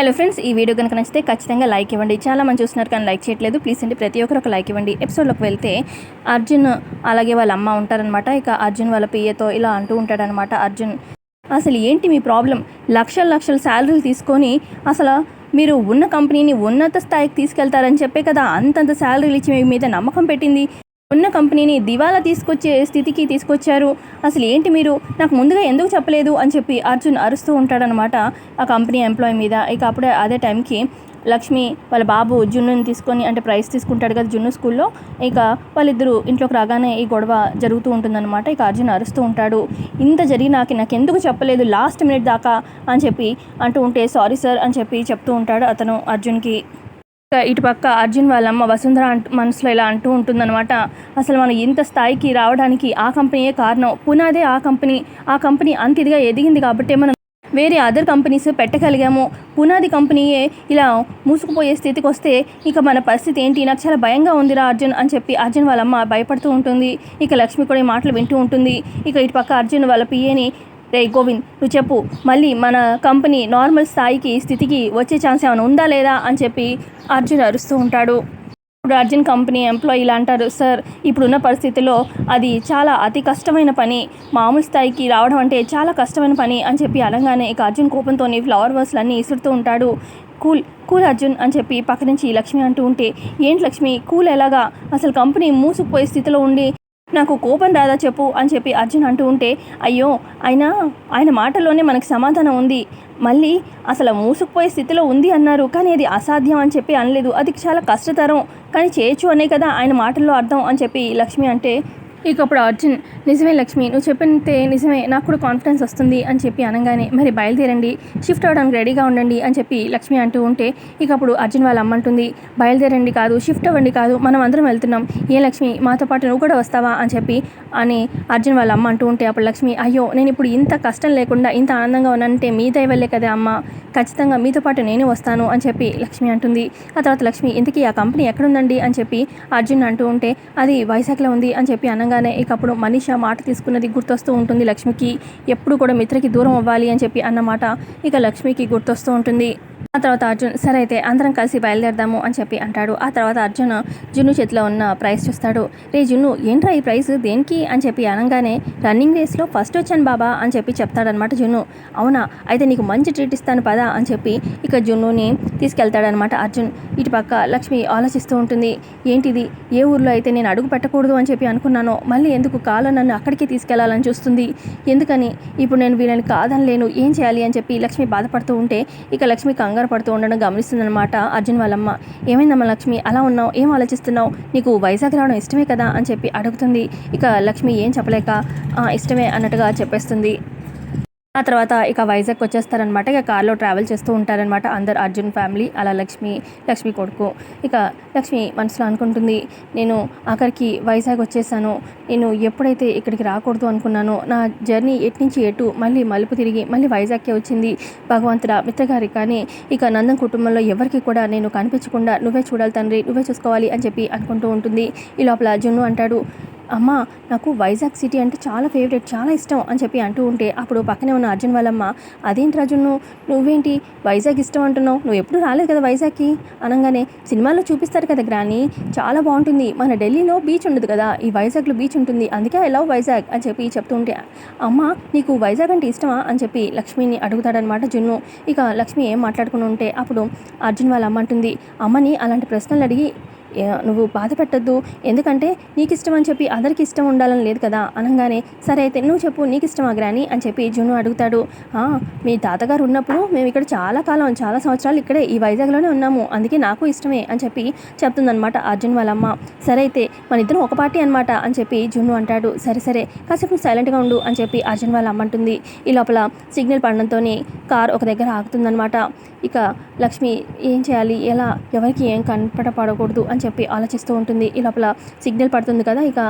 Hello friends ఈ video కనుక నచ్చితే ఖచ్చితంగా లైక్ ఇవ్వండి. చాలా మంది చూస్తున్నారు కానీ లైక్ చేయట్లేదు. ప్లీజ్ అండి ప్రతి ఒక్కరు ఒక లైక్ ఇవ్వండి. ఎపిసోడ్లోకి వెళ్తే అర్జున్ అలాగే వాళ్ళ అమ్మ ఉంటారనమాట ఇక అర్జున్ వాళ్ళ పియ్యతో ఇలా అంటూ ఉంటాడనమాట అర్జున్ అసలు ఏంటి మీ ప్రాబ్లం? లక్షల లక్షల శాలరీలు తీసుకొని అసలు మీరు ఉన్న కంపెనీని ఉన్నత స్థాయికి తీసుకెళ్తారని చెప్పే కదా? అంతంత శాలరీలు ఇచ్చి మీ మీద నమ్మకం పెట్టింది. ఉన్న కంపెనీని దివాలా తీసుకొచ్చే స్థితికి తీసుకొచ్చారు. అసలు ఏంటి మీరు? నాకు ముందుగా ఎందుకు చెప్పలేదు అని చెప్పి అర్జున్ అరుస్తూ ఉంటాడనమాట ఆ కంపెనీ ఎంప్లాయీ మీద. ఇక అప్పుడే అదే టైంకి లక్ష్మి వాళ్ళ బాబు జున్నుని తీసుకొని అంటే ప్రైజ్ తీసుకుంటాడు కదా జున్ను స్కూల్లో. ఇక వాళ్ళిద్దరూ ఇంట్లోకి రాగానే ఈ గొడవ జరుగుతూ ఉంటుందన్నమాట. ఇక అర్జున్ అరుస్తూ ఉంటాడు. ఇంత జరిగినాకి నాకు ఎందుకు చెప్పలేదు లాస్ట్ మినిట్ దాకా అని చెప్పి అంటూ ఉంటే సారీ సార్ అని చెప్పి చెప్తూ ఉంటాడు అతను అర్జున్కి. ఇక ఇటు పక్క అర్జున్ వాళ్ళ అమ్మ వసుంధర అంటూ మనసులో ఇలా అంటూ ఉంటుందన్నమాట. అసలు మనం ఇంత స్థాయికి రావడానికి ఆ కంపెనీయే కారణం. పునాదే ఆ కంపెనీ ఆ కంపెనీ అంత ఇదిగా ఎదిగింది కాబట్టి మనం వేరే అదర్ కంపెనీస్ పెట్టగలిగాము. పునాది కంపెనీయే ఇలా మూసుకుపోయే స్థితికి వస్తే ఇక మన పరిస్థితి ఏంటి? నాకు చాలా భయంగా ఉందిరా అర్జున్ అని చెప్పి అర్జున్ వాళ్ళ అమ్మ భయపడుతూ ఉంటుంది. ఇక లక్ష్మి కూడా ఈ మాటలు వింటూ ఉంటుంది. ఇక ఇటు పక్క అర్జున్ వాళ్ళ పిఏని రే గోవింద్ నువ్వు చెప్పు. మళ్ళీ మన కంపెనీ నార్మల్ స్థాయికి స్థితికి వచ్చే ఛాన్స్ ఏమైనా ఉందా లేదా అని చెప్పి అర్జున్ అరుస్తూ ఉంటాడు. ఇప్పుడు అర్జున్ కంపెనీ ఎంప్లాయీలు ఇలా అంటారు సార్ ఇప్పుడున్న పరిస్థితిలో అది చాలా అతి కష్టమైన పని. మామూలు స్థాయికి రావడం అంటే చాలా కష్టమైన పని అని చెప్పి అనగానే ఇక అర్జున్ కోపంతో ఫ్లవర్ వర్స్లు అన్నీ ఇసురుతూ ఉంటాడు. కూల్ కూల్ అర్జున్ అని చెప్పి పక్క నుంచి లక్ష్మి అంటూ ఉంటే ఏంటి లక్ష్మి కూల్ ఎలాగా? అసలు కంపెనీ మూసుకుపోయే స్థితిలో ఉండి నాకు కోపం రాదా చెప్పు అని చెప్పి అర్జున్ అంటూ ఉంటే అయ్యో ఆయన ఆయన మాటల్లోనే మనకు సమాధానం ఉంది. మళ్ళీ అసలు మూసుకుపోయే స్థితిలో ఉంది అన్నారు. కానీ అది అసాధ్యం అని చెప్పి అనలేదు. అది చాలా కష్టతరం. కానీ చేయొచ్చు అనే కదా ఆయన మాటల్లో అర్థం అని చెప్పి లక్ష్మి అంటే ఇక అప్పుడు అర్జున్ నిజమే లక్ష్మి నువ్వు చెప్పితే నిజమే నాకు కూడా కాన్ఫిడెన్స్ వస్తుంది అని చెప్పి అనగానే మరి బయలుదేరండి షిఫ్ట్ అవ్వడానికి రెడీగా ఉండండి అని చెప్పి లక్ష్మి అంటూ ఉంటే ఇక అప్పుడు అర్జున్ వాళ్ళ అమ్మ అంటుంది బయలుదేరండి కాదు షిఫ్ట్ అవ్వండి కాదు మనం అందరం వెళ్తున్నాం. ఏ లక్ష్మి మాతో పాటు నువ్వు కూడా వస్తావా? అని చెప్పి అని అర్జున్ వాళ్ళ అమ్మ అంటూ ఉంటే అప్పుడు లక్ష్మి అయ్యో నేను ఇప్పుడు ఇంత కష్టం లేకుండా ఇంత ఆనందంగా ఉన్నానంటే మీ దయవల్లే కదా అమ్మ. ఖచ్చితంగా మీతో పాటు నేను వస్తాను అని చెప్పి లక్ష్మి అంటుంది. ఆ తర్వాత లక్ష్మి ఇంతకీ ఆ కంపెనీ ఎక్కడుందండి? అని చెప్పి అర్జున్ అంటూ ఉంటే అది వైజాగ్లో ఉంది అని చెప్పి అనగా అనగానే ఇక అప్పుడు మనీష మాట తీసుకున్నది గుర్తొస్తూ ఉంటుంది లక్ష్మికి. ఎప్పుడు కూడా మిత్రకి దూరం అవ్వాలి అని చెప్పి అన్నమాట ఇక లక్ష్మికి గుర్తొస్తూ ఉంటుంది. ఆ తర్వాత అర్జున్ సరే అయితే అందరం కలిసి బయలుదేరదాము అని చెప్పి అంటాడు. ఆ తర్వాత అర్జున్ జున్ను చేతిలో ఉన్న ప్రైజ్ చూస్తాడు. రే జున్ను ఏంట్రా ఈ ప్రైజ్? దేనికి? అని చెప్పి అనగానే రన్నింగ్ రేస్లో ఫస్ట్ వచ్చాను బాబా అని చెప్పి చెప్తాడనమాట జున్ను. అవునా? అయితే నీకు మంచి ట్రీట్ ఇస్తాను పదా అని చెప్పి ఇక జున్నుని తీసుకెళ్తాడనమాట అర్జున్. ఇటు పక్క లక్ష్మి ఆలోచిస్తూ ఉంటుంది. ఏంటిది? ఏ ఊర్లో అయితే నేను అడుగు పెట్టకూడదు అని చెప్పి అనుకున్నానో మళ్ళీ ఎందుకు కాలో నన్ను అక్కడికి తీసుకెళ్ళాలని చూస్తుంది. ఎందుకని? ఇప్పుడు నేను వీళ్ళని కాదని లేను ఏం చేయాలి? అని చెప్పి లక్ష్మి బాధపడుతూ ఉంటే ఇక లక్ష్మి కంగారు పడుతూ ఉండడం గమనిస్తుందనమాట అర్జున్ వాళ్ళమ్మ. ఏమైందమ్మా లక్ష్మి? అలా ఉన్నావు? ఏం ఆలోచిస్తున్నావు? నీకు వైజాగ్ రావడం ఇష్టమే కదా? అని చెప్పి అడుగుతుంది. ఇక లక్ష్మి ఏం చెప్పలేక "ఆ, ఇష్టమే అన్నట్టుగా చెప్పేస్తుంది. ఆ తర్వాత ఇక వైజాగ్ వచ్చేస్తారనమాట. ఇక కార్లో ట్రావెల్ చేస్తూ ఉంటారనమాట అందరు అర్జున్ ఫ్యామిలీ అలా లక్ష్మి లక్ష్మి కొడుకు. ఇక లక్ష్మి మనసులో అనుకుంటుంది నేను ఆఖరికి వైజాగ్ వచ్చేసాను నేను ఎప్పుడైతే ఇక్కడికి రాకూడదు అనుకున్నానో నా జర్నీ ఎటు నుంచి ఎటు మళ్ళీ మలుపు తిరిగి మళ్ళీ వైజాగ్కే వచ్చింది భగవంతుడా మిత్రగారి. కానీ ఇక నందం కుటుంబంలో ఎవరికి కూడా నేను కనిపించకుండా నువ్వే చూడాలి తండ్రి నువ్వే చూసుకోవాలి అని చెప్పి అనుకుంటూ ఉంటుంది. ఈ లోపల జున్ను అంటాడు అమ్మ నాకు వైజాగ్ సిటీ అంటే చాలా ఫేవరెట్ చాలా ఇష్టం అని చెప్పి అంటూ ఉంటే అప్పుడు పక్కనే ఉన్న అర్జున్ వాళ్ళమ్మ అదేంటి రాజును? నువ్వేంటి? వైజాగ్ ఇష్టం అంటున్నావు? నువ్వు ఎప్పుడు రాలేదు కదా వైజాగ్కి? అనగానే సినిమాల్లో చూపిస్తారు కదా గ్రాని చాలా బాగుంటుంది. మన ఢిల్లీలో బీచ్ ఉండదు కదా ఈ వైజాగ్లో బీచ్ ఉంటుంది. అందుకే ఐ లవ్ వైజాగ్ అని చెప్పి చెప్తూ ఉంటే అమ్మ నీకు వైజాగ్ అంటే ఇష్టమా? అని చెప్పి లక్ష్మిని అడుగుతాడనమాట జున్ను. ఇక లక్ష్మి ఏం మాట్లాడుకుని ఉంటే అప్పుడు అర్జున్ వాళ్ళ అమ్మ అంటుంది అమ్మని అలాంటి ప్రశ్నలు అడిగి నువ్వు బాధ పెట్టద్దు. ఎందుకంటే నీకు ఇష్టం అని చెప్పి అందరికి ఇష్టం ఉండాలని లేదు కదా. అనగానే సరే అయితే నువ్వు చెప్పు నీకు ఇష్టమా గ్రాని? అని చెప్పి జున్ను అడుగుతాడు. మీ తాతగారు ఉన్నప్పుడు మేము ఇక్కడ చాలా కాలం చాలా సంవత్సరాలు ఇక్కడే ఈ వైజాగ్లోనే ఉన్నాము. అందుకే నాకు ఇష్టమే అని చెప్పి చెప్తుందనమాట అర్జున్ వాళ్ళ అమ్మ సరే అయితే మన ఇద్దరం ఒక పార్టీ అనమాట అని చెప్పి జున్ను అంటాడు. సరే సరే కాసేపు సైలెంట్గా ఉండు అని చెప్పి అర్జున్ వాళ్ళ అమ్మ అంటుంది. ఈ లోపల సిగ్నల్ పడడంతో కార్ ఒక దగ్గర ఆగుతుందనమాట ఇక లక్ష్మి ఏం చేయాలి? ఎలా? ఎవరికి ఏం కనపడపడకూడదు అని చెప్పి ఆలోచిస్తూ ఉంటుంది. ఈ లోపల సిగ్నల్ పడుతుంది కదా ఇక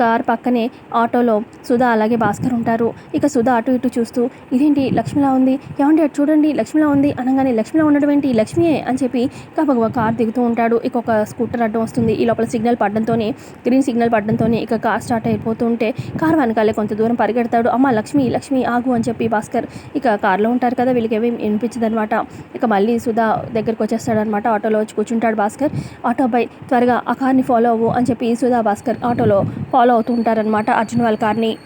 కార్ పక్కనే ఆటోలో సుధా అలాగే భాస్కర్ ఉంటారు. ఇక సుధా అటు ఇటు చూస్తూ ఇదేంటి లక్ష్మిలా ఉంది? ఏమండి అటు చూడండి లక్ష్మిలా ఉంది అనగానే లక్ష్మిలా ఉండడం ఏంటి? లక్ష్మియే అని చెప్పి ఒక కార్ దిగుతూ ఉంటాడు. ఇక ఒక స్కూటర్ అడ్డం వస్తుంది. ఈ లోపల సిగ్నల్ పడడంతోనే గ్రీన్ సిగ్నల్ పడడంతోనే ఇక కార్ స్టార్ట్ అయిపోతూ ఉంటే కార్ వెనకాలే కొంత దూరం పరిగెడతాడు. అమ్మ లక్ష్మి లక్ష్మి ఆగు అని చెప్పి భాస్కర్ ఇక కార్లో ఉంటారు కదా వీళ్ళకి ఏమీ వినిపించదు అనమాట ఇక మళ్ళీ సుధా దగ్గరికి వచ్చేస్తాడు అనమాట ఆటోలో వచ్చి కూర్చుంటాడు భాస్కర్. ఆటో అబ్బాయి త్వరగా ఆ కార్ని ఫాలో అవ్వు అని చెప్పి సుధా భాస్కర్ ఆటోలో ఫాలో అవుతూ అవుతుంటారనమాట అర్జున్ వాళ్ళ కార్ని.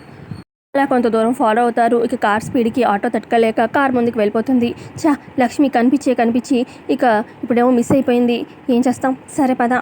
అలా కొంత దూరం ఫాలో అవుతారు. ఇక కార్ స్పీడ్కి ఆటో తట్టుకోలేక కార్ ముందుకు వెళ్ళిపోతుంది. చా లక్ష్మి కనిపించే కనిపించి ఇక ఇప్పుడేమో మిస్ అయిపోయింది. ఏం చేస్తాం? సరే పద.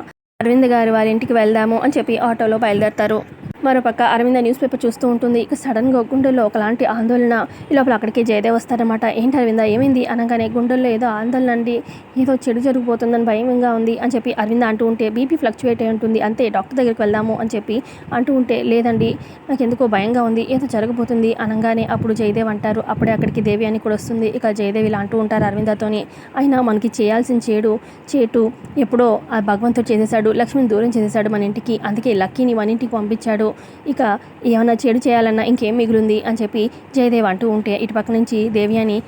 అరవింద్ గారి వారి ఇంటికి వెళ్దాము అని చెప్పి ఆటోలో బయలుదేరతారు. మరోపక్క అరవింద న్యూస్ పేపర్ చూస్తూ ఉంటుంది. ఇక సడన్గా గుండెల్లో ఒకలాంటి ఆందోళన. ఈ లోపల అక్కడికి జయదేవ్ వస్తారనమాట ఏంటి అరవింద ఏమైంది? అనగానే గుండెల్లో ఏదో ఆందోళన అండి. ఏదో చెడు జరిగిపోతుందని భయంగా ఉంది అని చెప్పి అరవింద అంటూ ఉంటే బీపీ ఫ్లక్చువేట్ అయి ఉంటుంది. అంతే డాక్టర్ దగ్గరికి వెళ్దాము అని చెప్పి అంటూ ఉంటే లేదండి నాకు ఎందుకో భయంగా ఉంది ఏదో జరగబోతుంది అనగానే అప్పుడు జయదేవ్ అంటారు అప్పుడే అక్కడికి దేవి అని కూడా వస్తుంది. ఇక జయదేవి ఇలా అంటూ ఉంటారు అరవిందతోని. అయినా మనకి చేయాల్సిన చేడు చేటు ఎప్పుడో ఆ భగవంతుడు చేసేసాడు లక్ష్మిని దూరం చేసేసాడు మన ఇంటికి. అందుకే లక్కీని మన ఇంటికి పంపించాడు. ఇక ఏమైనా చెడు చేయాలన్నా ఇంకేం మిగులుంది అని చెప్పి జయదేవ్ అంటూ ఉంటే ఇటు పక్క నుంచి దేవి అని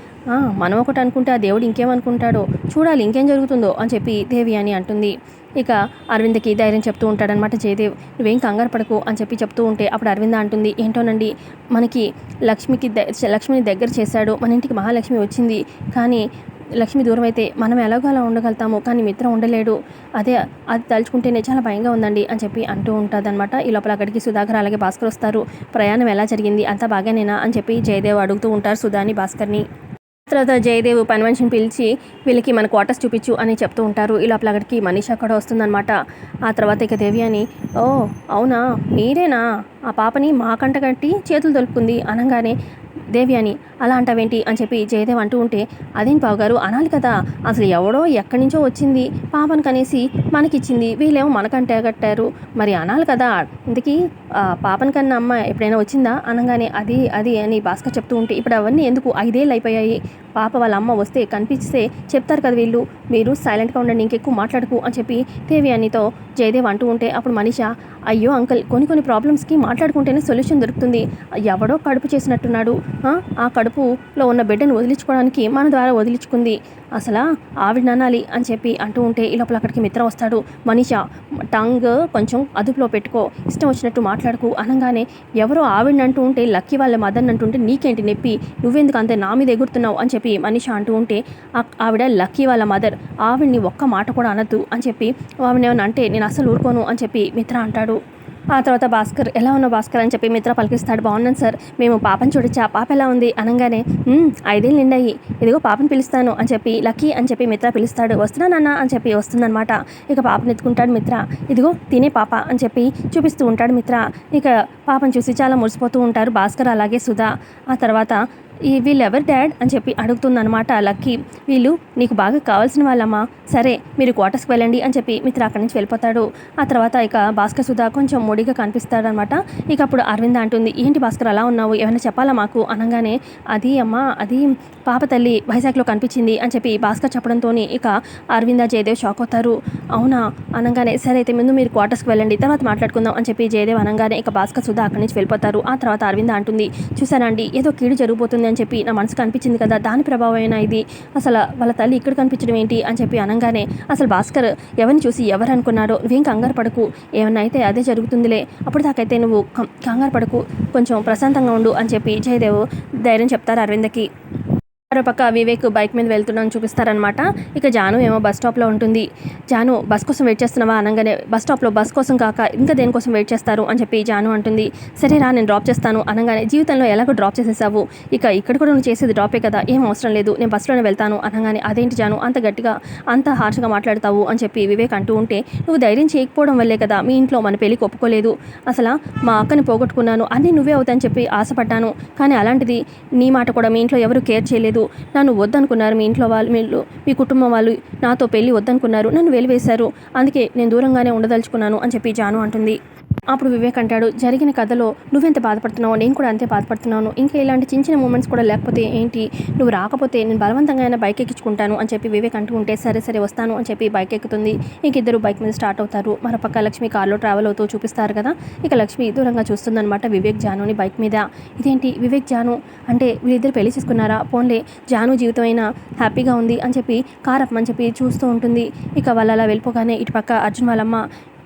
మనం ఒకటి అనుకుంటే ఆ దేవుడు ఇంకేమనుకుంటాడో చూడాలి ఇంకేం జరుగుతుందో? అని చెప్పి దేవి అని అంటుంది. ఇక అరవింద్కి ధైర్యం చెప్తూ ఉంటాడనమాట జయదేవ్. నువ్వేం కంగారు పడకు అని చెప్పి చెప్తూ ఉంటే అప్పుడు అరవింద అంటుంది ఏంటోనండి మనకి లక్ష్మికి లక్ష్మిని దగ్గర చేశాడు మన ఇంటికి మహాలక్ష్మి వచ్చింది. కానీ లక్ష్మి దూరం అయితే మనం ఎలాగో అలా ఉండగలుగుతాము కానీ మిత్రం ఉండలేడు. అదే అది తలుచుకుంటేనే చాలా భయంగా ఉందండి అని చెప్పి అంటూ ఉంటుందన్నమాట. ఈ లోపల అక్కడికి సుధాకర్ అలాగే భాస్కర్ వస్తారు. ప్రయాణం ఎలా జరిగింది? అంతా బాగానేనా? అని చెప్పి జయదేవ్ అడుగుతూ ఉంటారు సుధాని భాస్కర్ని. తర్వాత జయదేవ్ పని మనిషిని పిలిచి వీళ్ళకి మన క్వార్టర్స్ చూపించు అని చెప్తూ ఉంటారు. ఈ లోపల అక్కడికి మనీషా అక్కడ వస్తుందన్నమాట. ఆ తర్వాత ఇక దేవి అని ఓ అవునా? మీరేనా? ఆ పాపని మా కంట కట్టి చేతులు తొలుపుకుంది. అనగానే దేవి అని. అలా అంటావేంటి? అని చెప్పి జయదేవ్ అంటూ ఉంటే అదేం బావగారు అనాలి కదా. అసలు ఎవడో ఎక్కడి నుంచో వచ్చింది. పాపను కనేసి మనకిచ్చింది. వీళ్ళేమో మనకంటే కట్టారు మరి అనాలి కదా. ఇంతకీ పాపను కన్నా అమ్మ ఎప్పుడైనా వచ్చిందా? అనగానే అది అది అని భాస్కర్ చెప్తూ ఉంటే ఇప్పుడు అవన్నీ ఎందుకు? ఐదేళ్ళు అయిపోయాయి. పాప వాళ్ళ అమ్మ వస్తే కనిపిస్తే చెప్తారు కదా వీళ్ళు. మీరు సైలెంట్గా ఉండండి ఇంకెక్కువ మాట్లాడకు అని చెప్పి దేవి అన్నితో జయదేవ్ అంటూ ఉంటే అప్పుడు మనిష అయ్యో అంకుల్ కొన్ని కొన్ని ప్రాబ్లమ్స్కి మాట్లాడుకుంటేనే సొల్యూషన్ దొరుకుతుంది. ఎవడో కడుపు చేసినట్టున్నాడు. ఆ, కడుపులో ఉన్న బిడ్డను వదిలించుకోవడానికి మన ద్వారా వదిలించుకుంది. అసలు ఆవిడ అనాలి అని చెప్పి అంటూ ఉంటే ఈ లోపల అక్కడికి మిత్రం వస్తాడు. మనిష టంగ్ కొంచెం అదుపులో పెట్టుకో. ఇష్టం వచ్చినట్టు మాట్లాడుకు. అనగానే ఎవరో ఆవిడని అంటూ ఉంటే లక్కీ వాళ్ళ మదర్ని అంటుంటే నీకేంటి నొప్పి? నువ్వెందుకు అంతే నా మీద ఎగురుతున్నావు? అని చెప్పి మనిష అంటూ ఉంటే ఆ- ఆవిడ లక్కీ వాళ్ళ మదర్ ఆవిడ్ని ఒక్క మాట కూడా అనద్దు అని చెప్పి ఆవిడ అంటే నేను అసలు ఊరుకోను అని చెప్పి మిత్ర అంటాడు. ఆ తర్వాత భాస్కర్ ఎలా ఉన్నావు భాస్కర్? అని చెప్పి మిత్ర పలికిస్తాడు. బాగున్నాను సార్. మేము పాపని చూడొచ్చా? పాప ఎలా ఉంది? అనగానే ఐదేళ్ళు నిండాయి. ఇదిగో పాపని పిలుస్తాను అని చెప్పి లక్కీ అని చెప్పి మిత్ర పిలుస్తాడు. వస్తున్నానన్నా అని చెప్పి వస్తుందన్నమాట. ఇక పాపని ఎత్తుకుంటాడు మిత్ర. ఇదిగో తినే పాప అని చెప్పి చూపిస్తూ ఉంటాడు మిత్ర. ఇక పాపను చూసి చాలా మురిసిపోతూ ఉంటారు భాస్కర్ అలాగే సుధా. ఆ తర్వాత ఈ వీళ్ళు ఎవరు డాడ్ అని చెప్పి అడుగుతుందనమాట లక్కీ. వీళ్ళు నీకు బాగా కావాల్సిన వాళ్ళమ్మా. సరే మీరు క్వార్టర్స్కి వెళ్ళండి అని చెప్పి మిత్ర అక్కడి నుంచి వెళ్ళిపోతాడు. ఆ తర్వాత ఇక భాస్కర్ సుధా కొంచెం మూడిగా కనిపిస్తాడనమాట ఇక అప్పుడు అరవింద అంటుంది ఏంటి భాస్కర్ అలా ఉన్నావు? ఏమైనా చెప్పాలా మాకు? అనగానే అది అమ్మా అది పాప తల్లి వైజాగ్లో కనిపించింది అని చెప్పి భాస్కర్ చెప్పడంతో ఇక అరవింద జయదేవ్ షాక్ అవుతారు. అవునా? అనగానే సరే అయితే ముందు మీరు క్వార్టర్స్కి వెళ్ళండి. తర్వాత మాట్లాడుకుందాం అని చెప్పి జయదేవ్ అనగానే ఇక భాస్కర్ సుధా అక్కడి నుంచి వెళ్ళిపోతారు. ఆ తర్వాత అరవింద అంటుంది చూసానండి ఏదో కీడు జరుగుతుంది అని చెప్పి నా మనసుకు అనిపించింది కదా దాని ప్రభావమైనా ఇది? అసలు వాళ్ళ తల్లి ఇక్కడ కనిపించడం ఏంటి అని చెప్పి అనగానే అసలు భాస్కర్ ఎవరిని చూసి ఎవరు అనుకున్నాడో నువ్వేం కంగారు పడకు ఏమన్నా అయితే అదే జరుగుతుందిలే అప్పుడు దాకైతే నువ్వు కం- కంగారు పడకు కొంచెం ప్రశాంతంగా ఉండు అని చెప్పి జయదేవ్ ధైర్యం చెప్తారు అరవిందకి. మరోపక్క వివేక్ బైక్ మీద వెళ్తున్నాను చూపిస్తారనమాట ఇక జాను ఏమో బస్ స్టాప్లో ఉంటుంది. జాను బస్ కోసం వెయిట్ చేస్తున్నావా? అనగానే బస్ స్టాప్లో బస్ కోసం కాక ఇంకా దేనికోసం వెయిట్ చేస్తారు? అని చెప్పి జాను అంటుంది. సరే రా నేను డ్రాప్ చేస్తాను. అనగానే జీవితంలో ఎలాగో డ్రాప్ చేసేసావు. ఇక ఇక్కడ కూడా నువ్వు చేసేది డ్రాపే కదా ఏం అవసరం లేదు. నేను బస్సులోనే వెళ్తాను. అనగానే అదేంటి జాను అంత గట్టిగా అంత హార్ష్గా మాట్లాడతావు? అని చెప్పి వివేక్ అంటూ ఉంటే నువ్వు ధైర్యం చేయకపోవడం వల్లే కదా మీ ఇంట్లో మన పెళ్ళికి ఒప్పుకోలేదు. అసలు మా అక్కని పోగొట్టుకున్నాను. అన్నీ నువ్వే అవుతాయని చెప్పి ఆశపడ్డాను. కానీ అలాంటిది నీ మాట కూడా మీ ఇంట్లో ఎవరు కేర్ చేయలేదు. నన్ను వద్దనుకున్నారు మీ ఇంట్లో వాళ్ళు వీళ్ళు మీ కుటుంబం వాళ్ళు. నాతో పెళ్ళి వద్దనుకున్నారు. నన్ను వెలివేశారు. అందుకే నేను దూరంగానే ఉండదలుచుకున్నాను అని చెప్పి జాను అంటుంది. అప్పుడు వివేక్ అంటాడు జరిగిన కథలో నువ్వెంత బాధపడుతున్నావు నేను కూడా అంతే బాధపడుతున్నాను. ఇంకా ఇలాంటి చిన్న చిన్న మూమెంట్స్ కూడా లేకపోతే ఏంటి? నువ్వు రాకపోతే నేను బలవంతంగా అయినా బైక్ ఎక్కించుకుంటాను అని చెప్పి వివేక్ అంటూ ఉంటే సరే సరే వస్తాను అని చెప్పి బైక్ ఎక్కుతుంది. ఇంక ఇద్దరు బైక్ మీద స్టార్ట్ అవుతారు. మరోపక్క లక్ష్మి కార్లో ట్రావెల్ అవుతూ చూపిస్తారు కదా? ఇక లక్ష్మి దూరంగా చూస్తుందన్నమాట వివేక్ జానుని బైక్ మీద. ఇదేంటి వివేక్ జాను? అంటే వీళ్ళిద్దరు పెళ్ళి చేసుకున్నారా? పోన్లే జాను జీవితం అయినా హ్యాపీగా ఉంది అని చెప్పి కార్ అప్పమని చెప్పి చూస్తూ ఉంటుంది. ఇక వాళ్ళు అలా వెళ్ళిపోగానే ఇటు పక్క అర్జున్ వాళ్ళమ్మ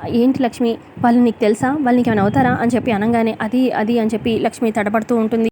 ఏంటి లక్ష్మి? వాళ్ళు నీకు తెలుసా? వాళ్ళు నీకు ఏమైనా అవుతారా? అని చెప్పి అనగానే అది అది అని చెప్పి లక్ష్మి తడబడుతూ ఉంటుంది.